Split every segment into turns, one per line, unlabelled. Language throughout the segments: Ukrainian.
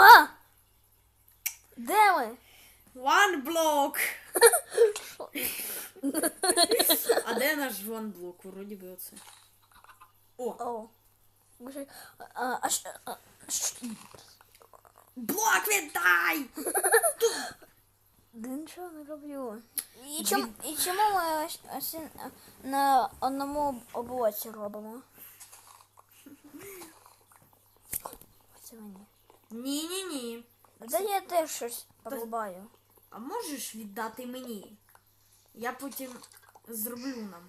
А! Де ми?
One block! а де наш one блок? Вроді би оце. О!
О. Боже, А, а, що- а,
Блок віддай!
Да нічого не роблю. І, чом, і чому ми ось, ось на одному облоці робимо? Це мені.
Ні-ні-ні.
Де я теж щось порубаю.
А можеш віддати мені? Я потім зроблю нам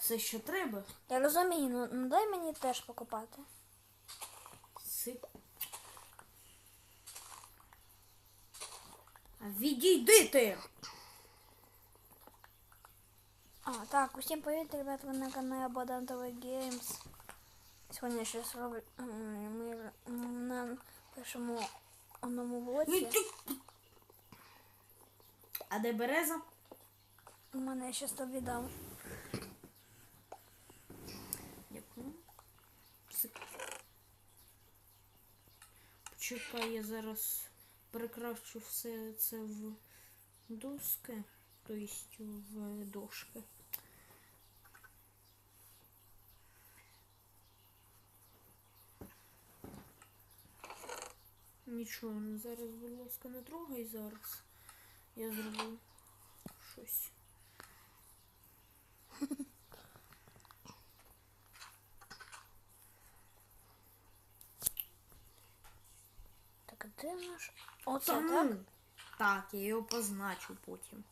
все, що треба.
Я розумію, ну, ну дай мені теж покопати.
Сип. А Відійди ти!
А, так, усім привіт, ребят, ви на каналі ТВ Games. Сьогодні я щось роблю. Ми на першому одному
Ні, А де береза?
У мене я щас тобі дам.
Дякую. Почекай, я зараз перекращу все це в доски, тобто в дошки. Нічого, ну зараз, будь ласка, не трогай зараз. Я зроблю щось.
Так, а де наш? Оце, так?
ну, Так, я його позначу потім.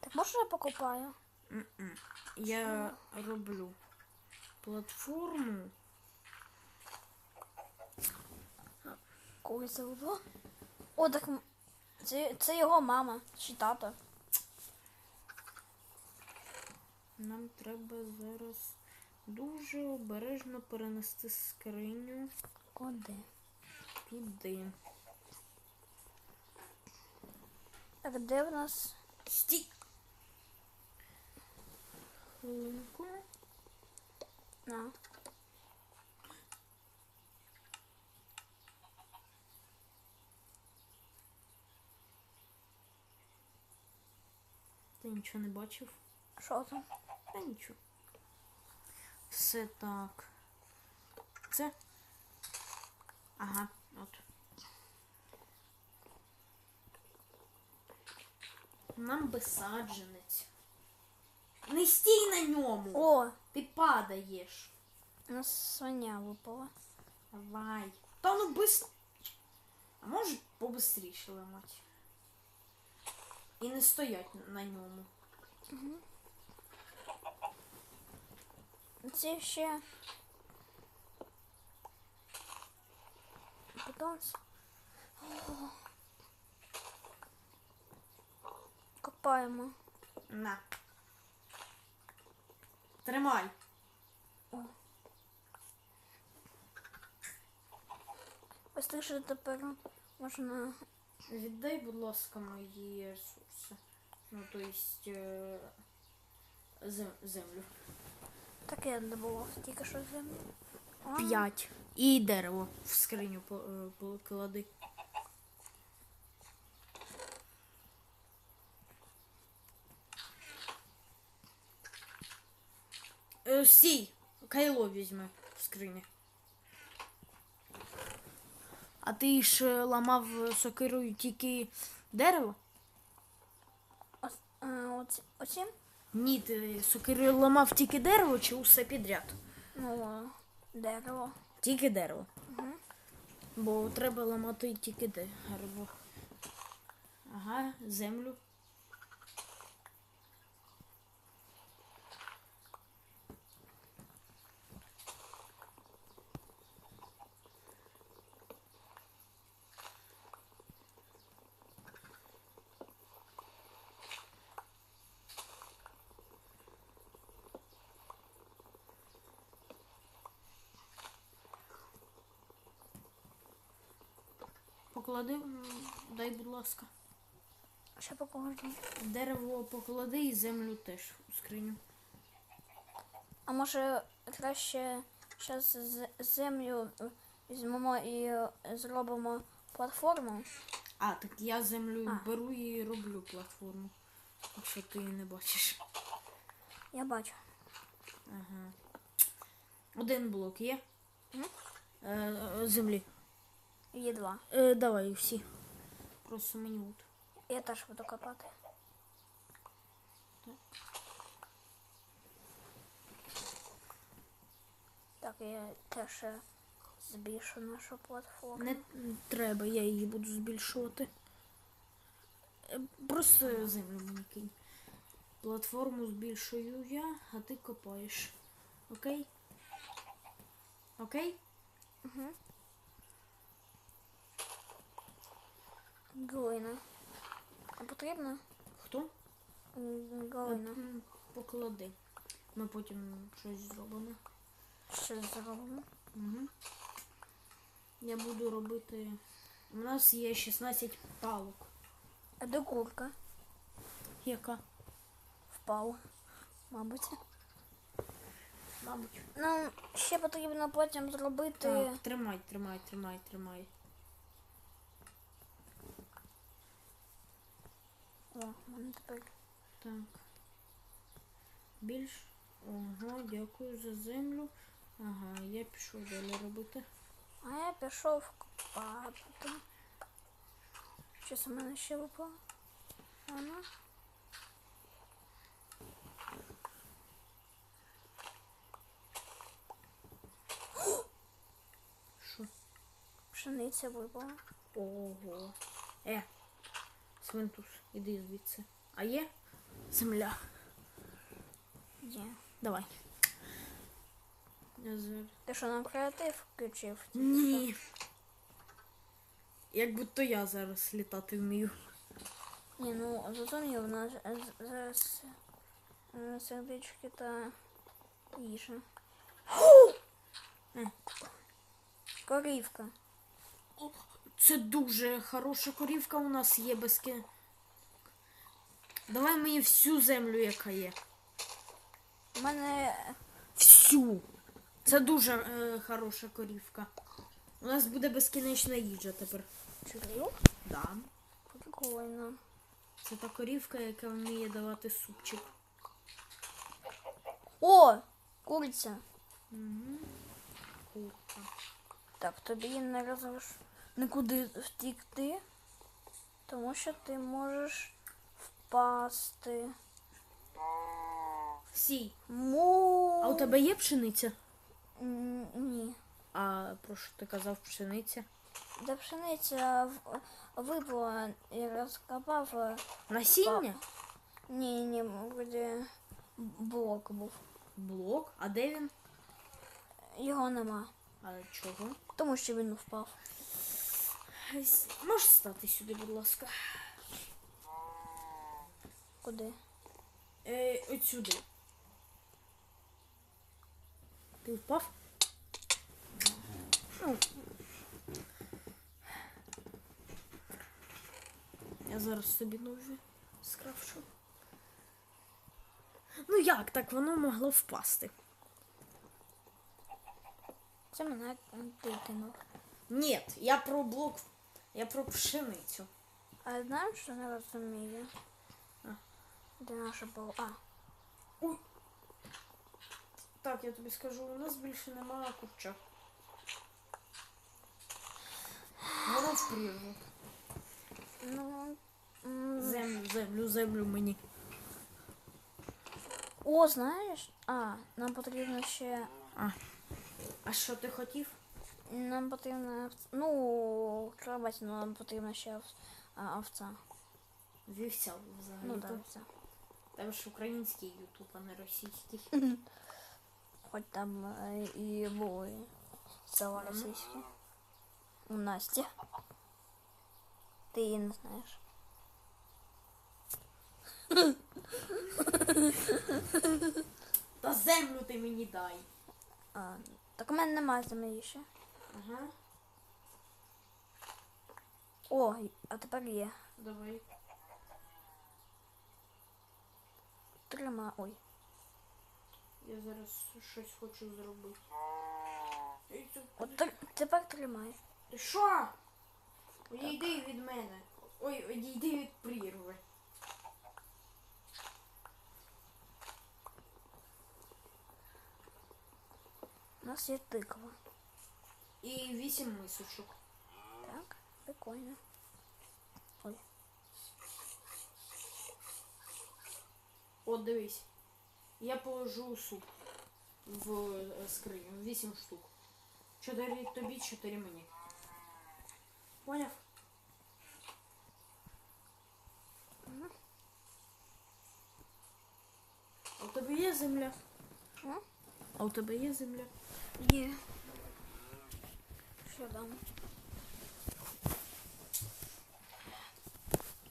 Так може я покопаю?
М-м. Я роблю платформу.
Когось загубло? О, так це, це його мама чи тато.
Нам треба зараз дуже обережно перенести скриню
Куди?
туди.
Так, де в нас?
Стій! Хвилинку.
На.
Ти нічого не бачив?
Що там?
Та нічого. Все так. Це. Ага, от. Нам би саджанець. Не стій на ньому!
О,
Ти падаєш.
у нас свиня випала.
Давай. Та ну бис. А може побистріше ламати? І не стоять на ньому.
Це ще. Потім. Копаємо.
На. Тримай.
Ось так що тепер можна.
Віддай, будь ласка, мої ресурси. Ну, то есть е, зем- землю.
Так я добував тільки що землю.
П'ять. І дерево в скриню по- е, поклади. Е, Стій, кайло візьми в скрині. А ти ж е, ламав сокирою тільки дерево?
Е, оці?
Ні, ти сокирою ламав тільки дерево чи усе підряд?
Ну, дерево.
Тільки дерево. Бо треба ламати тільки дерево. Ага, землю. Поклади, дай, будь ласка.
Ще покажу.
Дерево поклади і землю теж у скриню.
А може краще зараз землю Візьмемо і е, зробимо платформу.
А, так я землю
А.
беру і роблю платформу. Якщо ти її не бачиш.
Я бачу.
Ага. Один блок є. Е, е, землі.
Є два.
Е, давай всі. Просто мені от.
Я теж буду копати. Так, я теж збільшу нашу платформу.
Не треба, я її буду збільшувати. Е, Просто землю мені кинь. Платформу збільшую я, а ти копаєш. Окей? Окей?
Угу. Глина. А потрібно?
Хто?
Глина.
Поклади. Ми потім щось зробимо.
Що зробимо?
Угу. Я буду робити. У нас є 16 палок.
А де курка?
Яка?
Впала. Мабуть.
Мабуть.
Нам ще потрібно потім зробити.
Так, тримай, тримай, тримай, тримай.
О, мене тепер.
Так. Більш. Ага, дякую за землю. Ага, я пішов далі робити.
А я пішов копати. Щось у мене ще випало. Ано.
Що?
Пшениця випала.
Ого. Е. Свинтус, іди звідси. А є? Земля.
Є.
Давай.
Ти що нам креатив включив?
Ні. Як будто я зараз літати вмію.
Ні, ну зрозумів, у нас зараз сердечки та їжа.
Е.
Корівка.
Це дуже хороша корівка у нас є без ки- Давай мені всю землю, яка є.
У мене
Всю. Це дуже е, хороша корівка. У нас буде безкінечна їжа тепер.
чурів.
Да.
Прикольно.
Це та корівка, яка вміє давати супчик.
О! Куриця.
Угу. Курка.
Так, тобі не розреш нікуди втікти, тому що ти можеш впасти.
Сій.
Му.
А у тебе є пшениця?
М, Ні.
А про що ти казав пшениця?
Де пшениця в- випала і розкопав. е,
Насіння?
Ні, ні, вроді блок був.
Блок. А де він?
Його нема.
А чого?
Тому що він впав.
Можеш стати сюди, будь ласка.
Куди?
Е, от. Ти впав? Ну. Я зараз собі нові скрафчу. Ну як так воно могло впасти?
Це мене дитину.
Ні, я про блок. Я про пшеницю.
А знаєш, що не розумію?
А.
Де наша була? А,
Ой. Так, я тобі скажу, у нас більше немає курча. Воно в прірву.
ну.
Землю, землю, землю мені.
О, знаєш? А, нам потрібно ще.
А. А що ти хотів?
Нам потрібно. овц- Ну, кровать, але нам потрібно ще овця.
Вівця взагалі.
Ну
то.
овця.
Там ж український ютуб, а не російський.
Хоч там е, і були села російські. У Насті. Ти її не знаєш.
Та землю ти мені дай.
А, так у мене немає землі ще.
Ага.
О, а тепер є.
Давай.
Трима. Ой.
Я зараз щось хочу зробити.
От тр- тепер тримай.
Ти що? Одійди від мене. Ой, одійди від прірви.
У нас є тиква.
І вісім мисочок.
Так, прикольно. Ой.
От дивись. Я положу суп в е, скриню. Вісім штук. Чотири тобі, чотири мені. Поняв? А у тебе є земля?
Що?
А у тебе є земля?
Є. Що дам?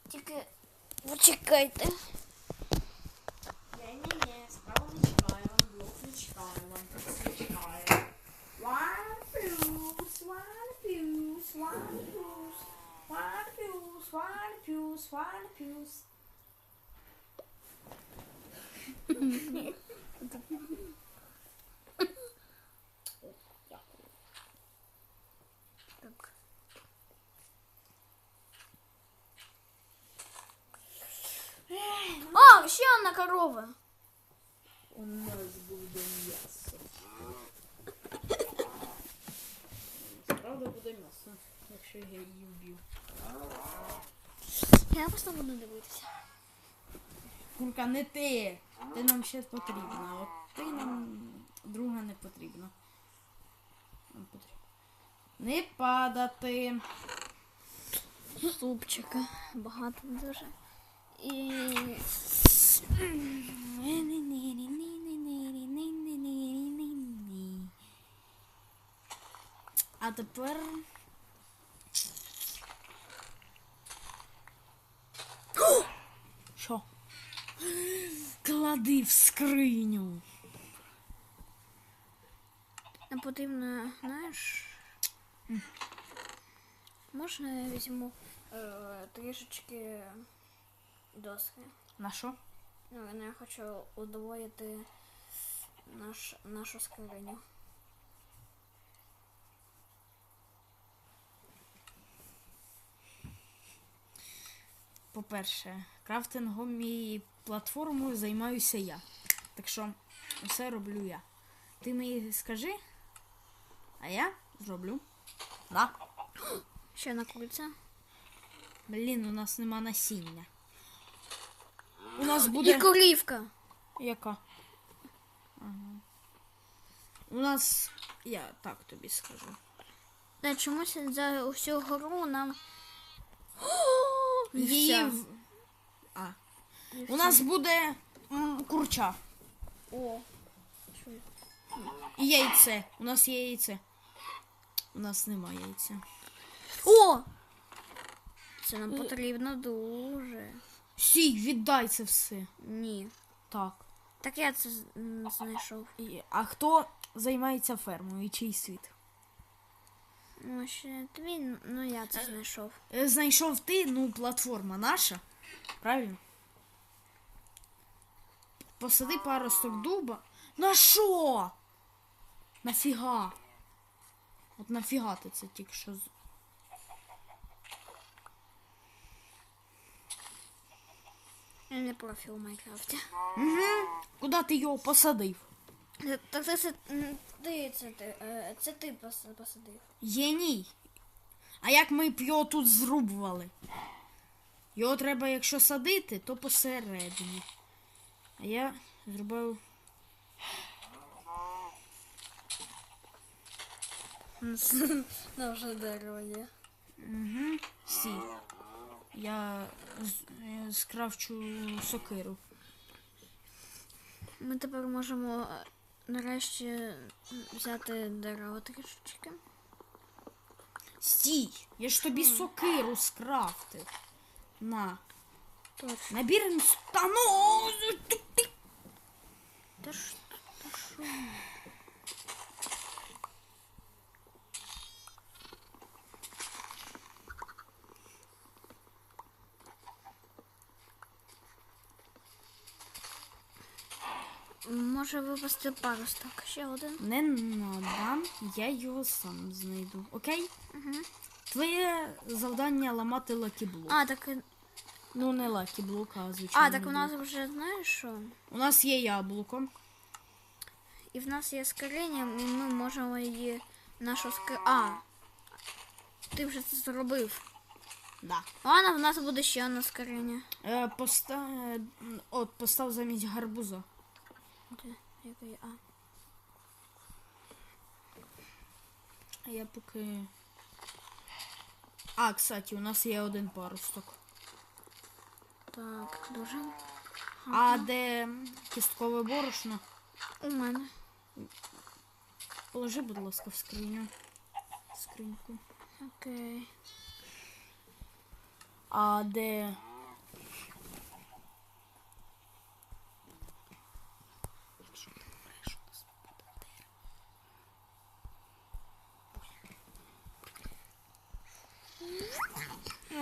Тільки почекайте.
Ні-ні-ні, справа не чекає, вам блок не чекає, вам просто не чекає. One plus, one plus, one plus, one plus, one plus, one plus.
Так. А, корова.
У нас буде м'ясо. Правда буде м'ясо, якщо я її вб'ю.
Я просто буду дивитися.
Курка, не ти. Ти нам ще потрібна. От ти нам друга не потрібна. Нам потрібно. Не падати.
Супчика. Багато дуже. І.
А тепер. Що? Клади в скриню.
Нам потрібно, знаєш. Можна я візьму е, трішечки доски?
На що?
Ну, я хочу удвоїти наш, нашу скриню.
По-перше, крафтингом і платформою займаюся я. Так що все роблю я. Ти мені скажи, а я зроблю. Да.
Ще на куриця.
Блін, у нас нема насіння. У нас
І
буде.
корівка.
Яка? Ага. У нас. Я так тобі скажу.
Та чомусь за всю гору нам.
Її. В- А. У нас буде м, курча.
О.
І яйце. У нас є яйце. У нас нема яйця.
О! Це нам потрібно дуже.
Сій, віддай це все.
Ні.
Так.
Так я це м, знайшов.
І- А хто займається фермою і чий світ?
Ну, ще тобі, ну я це знайшов.
Е, Знайшов ти, ну, платформа наша. Правильно? Посади паросток дуба. На що? Нафіга? От нафіга ти це тільки що. з-
Я не профі у Майнкрафті.
Угу. Куди ти його посадив?
Так це, це, ти, це, ти, е, це ти пос- посадив.
Єній. А як ми б його тут зрубували? Його треба, якщо садити, то посередині. А я зробив.
На вже дерево є.
Угу. Сі. Я скрафчу сокиру.
Ми тепер можемо е, нарешті взяти дерево трішечки.
Стій! Я ж тобі сокиру скрафтив. На.
Точно.
Набір інс- Та
ж та що? Може випасти паросток. Ще один.
Не надо, я його сам знайду. Окей?
Угу.
Твоє завдання ламати лакіблок.
А, так. і-
Ну, не лакіблок, а звичайно.
А, так у нас вже знаєш що?
У нас є яблуко.
І в нас є скоріння, і ми можемо її нашу скр... А. Ти вже це зробив.
Да.
Ладно, в нас буде ще одне скоріння.
Е, поста... е, От, постав замість гарбуза.
Де? Який? А.
А я поки. А, кстати, у нас є один паросток.
Так, дуже.
А де кісткове борошно?
У мене.
Положи, будь ласка, в скриню. Скриньку.
Окей.
А де. Якщо ти вмреш, у нас буде дерево.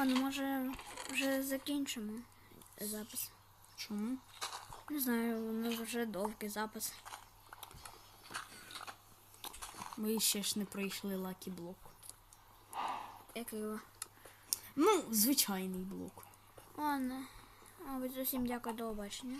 Ладно, може вже закінчимо запис.
Чому?
Не знаю, у нас вже довгий запис.
Ми ще ж не пройшли лакі блок.
Який його?
Ну, звичайний блок.
Ладно. А, ви усім дякую, до побачення.